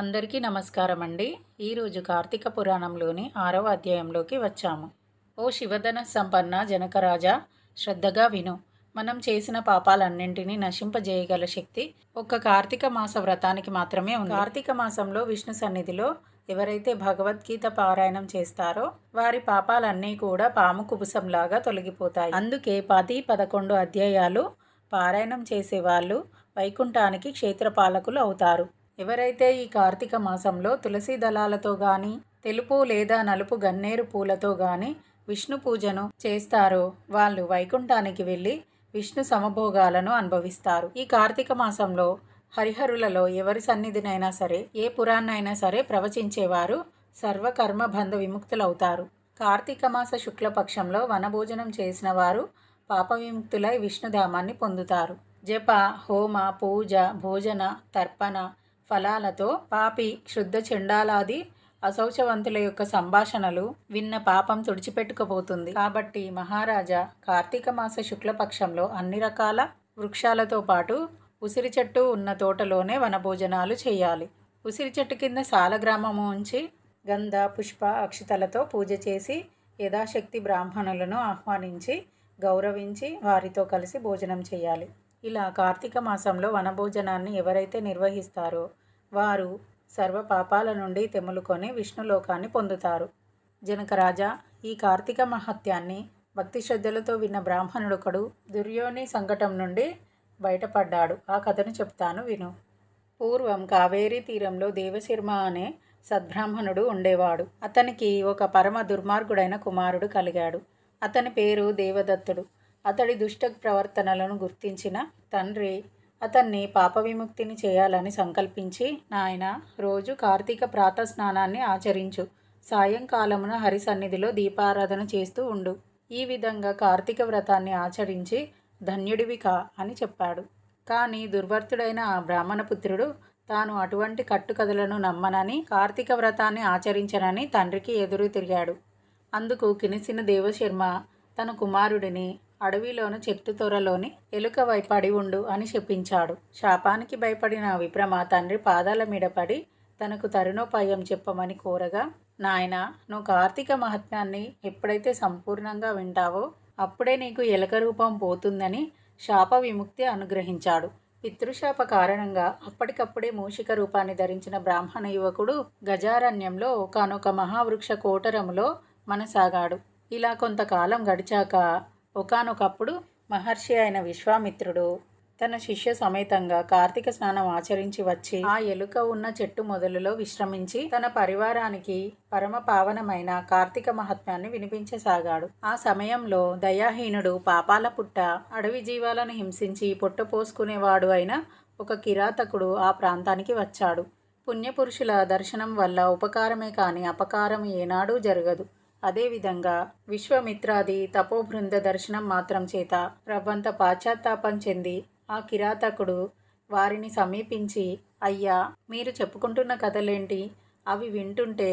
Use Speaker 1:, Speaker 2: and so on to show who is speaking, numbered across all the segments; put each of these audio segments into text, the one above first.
Speaker 1: అందరికీ నమస్కారం అండి ఈరోజు కార్తీక పురాణంలోని ఆరవ అధ్యాయంలోకి వచ్చాము. ఓ శివధన సంపన్న జనకరాజా శ్రద్ధగా విను. మనం చేసిన పాపాలన్నింటినీ నశింపజేయగల శక్తి ఒక్క కార్తీక మాస వ్రతానికి మాత్రమే ఉంది. కార్తీక మాసంలో విష్ణు సన్నిధిలో ఎవరైతే భగవద్గీత పారాయణం చేస్తారో వారి పాపాలన్నీ కూడా పాము కుబుసంలాగా తొలగిపోతాయి. అందుకే పది పదకొండు అధ్యాయాలు పారాయణం చేసేవాళ్ళు వైకుంఠానికి క్షేత్రపాలకులు అవుతారు. ఎవరైతే ఈ కార్తీక మాసంలో తులసి దళాలతో గాని తెలుపు లేదా నలుపు గన్నేరు పూలతో గాని విష్ణు పూజను చేస్తారో వాళ్ళు వైకుంఠానికి వెళ్ళి విష్ణు సమభోగాలను అనుభవిస్తారు. ఈ కార్తీక మాసంలో హరిహరులలో ఎవరి సన్నిధినైనా సరే ఏ పురాణైనా సరే ప్రవచించేవారు సర్వకర్మ బంధ విముక్తులవుతారు. కార్తీక మాస శుక్లపక్షంలో వనభోజనం చేసిన వారు పాప విముక్తులై విష్ణుధామాన్ని పొందుతారు. జప హోమ పూజ భోజన తర్పణ ఫలాలతో పాపి క్షుద్ధ చెండాలాది అశౌచవంతుల యొక్క సంభాషణలు విన్న పాపం తుడిచిపెట్టుకుపోతుంది. కాబట్టి మహారాజా కార్తీక మాస శుక్లపక్షంలో అన్ని రకాల వృక్షాలతో పాటు ఉసిరి చెట్టు ఉన్న తోటలోనే వనభోజనాలు చేయాలి. ఉసిరి చెట్టు కింద సాలగ్రామము ఉంచి గంధ పుష్ప అక్షితలతో పూజ చేసి యథాశక్తి బ్రాహ్మణులను ఆహ్వానించి గౌరవించి వారితో కలిసి భోజనం చేయాలి. ఇలా కార్తీక మాసంలో వనభోజనాన్ని ఎవరైతే నిర్వహిస్తారో వారు సర్వ పాపాల నుండి తెములుకొని విష్ణులోకాన్ని పొందుతారు. జనకరాజా ఈ కార్తీక మహత్యాన్ని భక్తి శ్రద్ధలతో విన్న బ్రాహ్మణుడొకడు దుర్యోని సంకటం నుండి బయటపడ్డాడు. ఆ కథను చెప్తాను విను. పూర్వం కావేరీ తీరంలో దేవశర్మ అనే సద్బ్రాహ్మణుడు ఉండేవాడు. అతనికి ఒక పరమ దుర్మార్గుడైన కుమారుడు కలిగాడు. అతని పేరు దేవదత్తుడు. అతడి దుష్ట ప్రవర్తనలను గుర్తించిన తండ్రి అతన్ని పాప విముక్తిని చేయాలని సంకల్పించి నాయన రోజు కార్తీక ప్రాత స్నానాన్ని ఆచరించు. సాయంకాలమున హరి సన్నిధిలో దీపారాధన చేస్తూ ఉండు. ఈ విధంగా కార్తీక వ్రతాన్ని ఆచరించి ధన్యుడివి కా అని చెప్పాడు. కానీ దుర్వర్తుడైన ఆ బ్రాహ్మణ పుత్రుడు తాను అటువంటి కట్టుకథలను నమ్మనని కార్తీక వ్రతాన్ని ఆచరించనని తండ్రికి ఎదురు తిరిగాడు. అందుకు కినిసిన దేవశర్మ తన కుమారుడిని అడవిలోని చెట్టు తొరలోని ఎలుక వైపడి ఉండు అని చెప్పించాడు. శాపానికి భయపడిన విప్రమ తండ్రి పాదాల మీద పడి తనకు తరుణోపాయం చెప్పమని కోరగా నాయన నువ్వు కార్తీక మహాత్మ్యాన్ని ఎప్పుడైతే సంపూర్ణంగా వింటావో అప్పుడే నీకు ఎలక రూపం పోతుందని శాప విముక్తి అనుగ్రహించాడు. పితృశాప కారణంగా అప్పటికప్పుడే మూషిక రూపాన్ని ధరించిన బ్రాహ్మణ యువకుడు గజారణ్యంలో ఒకనొక మహావృక్ష కోటరములో మనసాగాడు. ఇలా కొంతకాలం గడిచాక ఒకానొకప్పుడు మహర్షి అయిన విశ్వామిత్రుడు తన శిష్య సమేతంగా కార్తీక స్నానం ఆచరించి వచ్చి ఆ ఎలుక ఉన్న చెట్టు మొదలులో విశ్రమించి తన పరివారానికి పరమ పావనమైన కార్తీక మహాత్మ్యాన్ని వినిపించసాగాడు. ఆ సమయంలో దయాహీనుడు పాపాల పుట్ట అడవి జీవాలను హింసించి పొట్ట పోసుకునేవాడు అయిన ఒక కిరాతకుడు ఆ ప్రాంతానికి వచ్చాడు. పుణ్యపురుషుల దర్శనం వల్ల ఉపకారమే కాని అపకారం ఏనాడూ జరగదు. అదేవిధంగా విశ్వమిత్రాది తపోబృంద దర్శనం మాత్రం చేత రవ్వంత పాశ్చాత్తాపం చెంది ఆ కిరాతకుడు వారిని సమీపించి అయ్యా మీరు చెప్పుకుంటున్న కథలేంటి? అవి వింటుంటే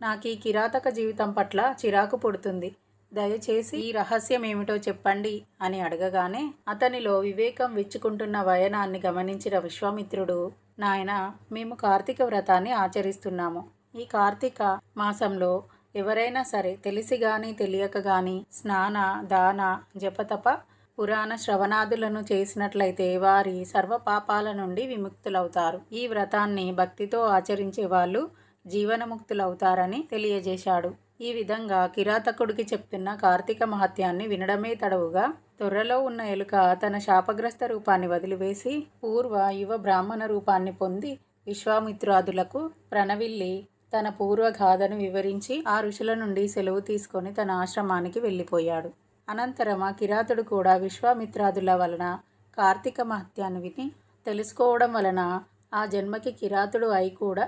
Speaker 1: నాకు ఈ కిరాతక జీవితం పట్ల చిరాకు పుడుతుంది. దయచేసి ఈ రహస్యం ఏమిటో చెప్పండి అని అడగగానే అతనిలో వివేకం విచ్చుకుంటున్న వయనాన్ని గమనించిన విశ్వామిత్రుడు నాయన మేము కార్తీక వ్రతాన్ని ఆచరిస్తున్నాము. ఈ కార్తీక మాసంలో ఎవరైనా సరే తెలిసి గాని తెలియక గాని స్నాన దాన జపతప పురాణ శ్రవణాదులను చేసినట్లయితే వారి సర్వ పాపాల నుండి విముక్తులవుతారు. ఈ వ్రతాన్ని భక్తితో ఆచరించే వాళ్ళు జీవనముక్తులవుతారని తెలియజేశాడు. ఈ విధంగా కిరాతకుడికి చెప్తున్న కార్తీక మహత్యాన్ని వినడమే తడవుగా తొర్రలో ఉన్న ఎలుక తన శాపగ్రస్త రూపాన్ని వదిలివేసి పూర్వ యువ బ్రాహ్మణ రూపాన్ని పొంది విశ్వామిత్రాదులకు ప్రణవిల్లి తన పూర్వగాథను వివరించి ఆ ఋషుల నుండి సెలవు తీసుకొని తన ఆశ్రమానికి వెళ్ళిపోయాడు. అనంతరం ఆ కిరాతుడు కూడా విశ్వామిత్రాదుల వలన కార్తీక మహత్యాన్ని విని తెలుసుకోవడం వలన ఆ జన్మకి కిరాతుడు అయి కూడా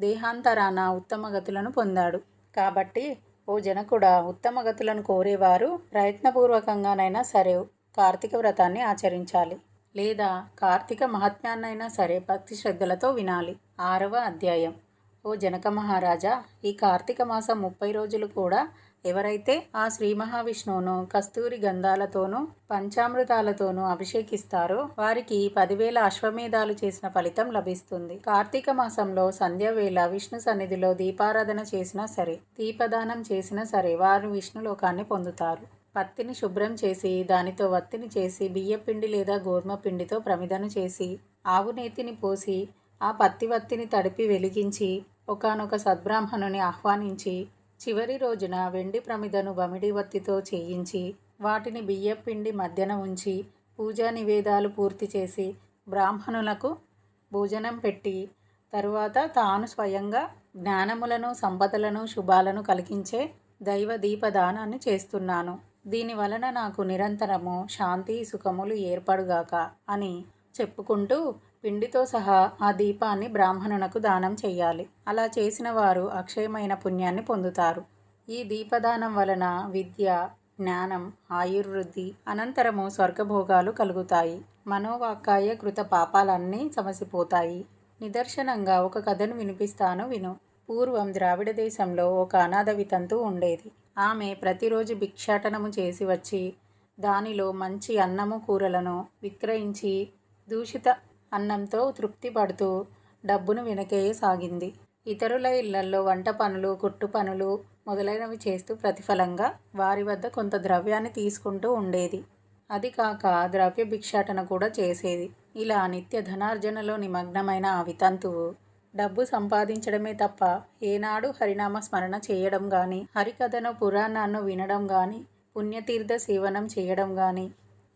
Speaker 1: దేహాంతరాన ఉత్తమగతులను పొందాడు. కాబట్టి ఓ జనకుడా ఉత్తమగతులను కోరేవారు ప్రయత్నపూర్వకంగానైనా సరే కార్తీక వ్రతాన్ని ఆచరించాలి. లేదా కార్తీక మహాత్మ్యాన్నైనా సరే భక్తి శ్రద్ధలతో వినాలి. ఆరవ అధ్యాయం. ఓ జనక మహారాజా ఈ కార్తీక మాసం ముప్పై రోజులు కూడా ఎవరైతే ఆ శ్రీ మహావిష్ణువును కస్తూరి గంధాలతోనూ పంచామృతాలతోనూ అభిషేకిస్తారో వారికి పదివేల అశ్వమేధాలు చేసిన ఫలితం లభిస్తుంది. కార్తీక మాసంలో సంధ్యవేళ విష్ణు సన్నిధిలో దీపారాధన చేసినా సరే దీపదానం చేసినా సరే వారు విష్ణులోకాన్ని పొందుతారు. పత్తిని శుభ్రం చేసి దానితో వత్తిని చేసి బియ్యపిండి లేదా గోధుమ పిండితో ప్రమిదను చేసి ఆవు నేతిని పోసి ఆ పత్తి వత్తిని తడిపి వెలిగించి ఒకనొక సద్బ్రాహ్మణుని ఆహ్వానించి చివరి రోజున వెండి ప్రమిదను బమిడి వత్తితో చేయించి వాటిని బియ్యపిండి మధ్యన ఉంచి పూజా నివేదాలు పూర్తి చేసి బ్రాహ్మణులకు భోజనం పెట్టి తరువాత తాను స్వయంగా జ్ఞానములను సంపదలను శుభాలను కలిగించే దైవ దీపదానాన్ని చేస్తున్నాను. దీని వలన నాకు నిరంతరము శాంతి సుఖములు ఏర్పడుగాక అని చెప్పుకుంటూ పిండితో సహా ఆ దీపాన్ని బ్రాహ్మణునకు దానం చేయాలి అలా చేసిన వారు అక్షయమైన పుణ్యాన్ని పొందుతారు. ఈ దీపదానం వలన విద్య జ్ఞానం ఆయుర్వృద్ధి అనంతరము స్వర్గభోగాలు కలుగుతాయి. మనోవాక్కాయ కృత పాపాలన్నీ సమసిపోతాయి. నిదర్శనంగా ఒక కథను వినిపిస్తాను విను. పూర్వం ద్రావిడ దేశంలో ఒక అనాథ వితంతు ఉండేది. ఆమె ప్రతిరోజు భిక్షాటనము చేసి వచ్చి దానిలో మంచి అన్నము కూరలను విక్రయించి దూషిత అన్నంతో తృప్తి పడుతూ డబ్బును వెనకేయసాగింది ఇతరుల ఇళ్ళల్లో వంట పనులు కుట్టు పనులు మొదలైనవి చేస్తూ ప్రతిఫలంగా వారి వద్ద కొంత ద్రవ్యాన్ని తీసుకుంటూ ఉండేది. అది కాక ద్రవ్య భిక్షాటన కూడా చేసేది. ఇలా నిత్య ధనార్జనలో నిమగ్నమైన ఆ వితంతువు డబ్బు సంపాదించడమే తప్ప ఏనాడు హరినామ స్మరణ చేయడం కానీ హరికథను పురాణాన్ని వినడం కానీ పుణ్యతీర్థ సేవనం చేయడం కానీ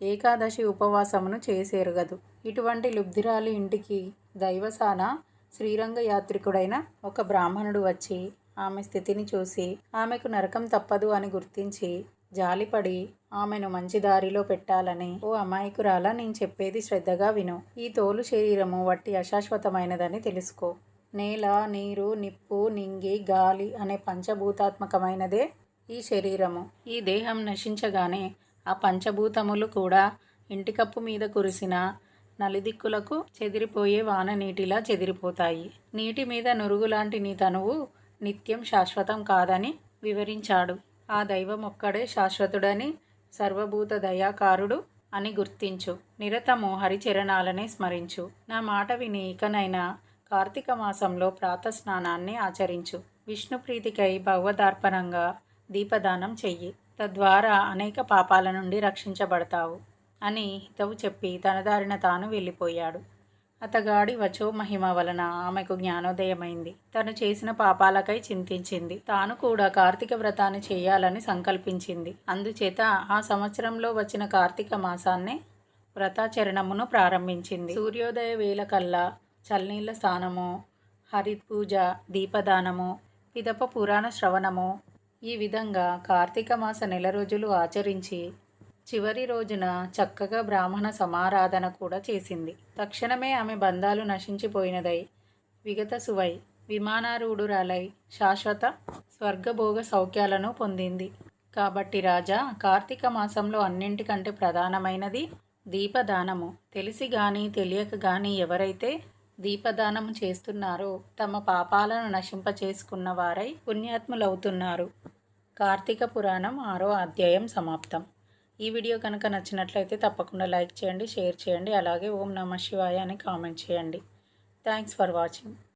Speaker 1: ఏకాదశి ఉపవాసమును చేసేరుగదు. ఇటువంటి లుబ్ధిరాలి ఇంటికి దైవసాన శ్రీరంగ యాత్రికుడైన ఒక బ్రాహ్మణుడు వచ్చి ఆమె స్థితిని చూసి ఆమెకు నరకం తప్పదు అని గుర్తించి జాలిపడి ఆమెను మంచి దారిలో పెట్టాలని ఓ అమాయకురాలా నేను చెప్పేది శ్రద్ధగా విను. ఈ తోలు శరీరము వట్టి అశాశ్వతమైనదని తెలుసుకో. నేల నీరు నిప్పు నింగి గాలి అనే పంచభూతాత్మకమైనదే ఈ శరీరము. ఈ దేహం నశించగానే ఆ పంచభూతములు కూడా ఇంటికప్పు మీద కురిసిన నలిదిక్కులకు చెదిరిపోయే వాన నీటిలా చెదిరిపోతాయి. నీటి మీద నురుగులాంటి నీ తనువు నిత్యం శాశ్వతం కాదని వివరించాడు. ఆ దైవం ఒక్కడే శాశ్వతుడని సర్వభూత దయాకారుడు అని గుర్తించు. నిరతము హరిచరణాలనే స్మరించు. నా మాట విని ఇకనైనా కార్తీక మాసంలో ప్రాతస్నానాన్ని ఆచరించు. విష్ణు ప్రీతికై భగవదార్పణంగా దీపదానం చెయ్యి. తద్వారా అనేక పాపాల నుండి రక్షించబడతావు అని హితవు చెప్పి తన దారిన తాను వెళ్ళిపోయాడు. అతగాడి వచో మహిమ వలన ఆమెకు జ్ఞానోదయమైంది. తను చేసిన పాపాలకై చింతించింది. తాను కూడా కార్తీక వ్రతాన్ని చేయాలని సంకల్పించింది. అందుచేత ఆ సంవత్సరంలో వచ్చిన కార్తీక మాసాన్నే వ్రతాచరణమును ప్రారంభించింది. సూర్యోదయ వేళ కల్లా చల్లనీళ్ళ స్నానము హరిపూజ దీపదానము పిదప పురాణ శ్రవణము ఈ విధంగా కార్తీక మాస నెల రోజులు ఆచరించి చివరి రోజున చక్కగా బ్రాహ్మణ సమారాధన కూడా చేసింది. తక్షణమే ఆమె బంధాలు నశించిపోయినదై విగత సువై విమానారూఢురాలై శాశ్వత స్వర్గభోగ సౌఖ్యాలను పొందింది. కాబట్టి రాజా కార్తీక మాసంలో అన్నింటికంటే ప్రధానమైనది దీపదానము. తెలిసి గాని తెలియక గాని ఎవరైతే దీపదానం చేస్తున్నారో. తమ పాపాలను నశింపచేసుకున్న వారై పుణ్యాత్ములవుతున్నారు. కార్తీక పురాణం ఆరో అధ్యాయం సమాప్తం. ఈ వీడియో కనుక నచ్చినట్లయితే తప్పకుండా లైక్ చేయండి షేర్ చేయండి అలాగే ఓం నమ శివాయ అని కామెంట్ చేయండి. Thanks for watching.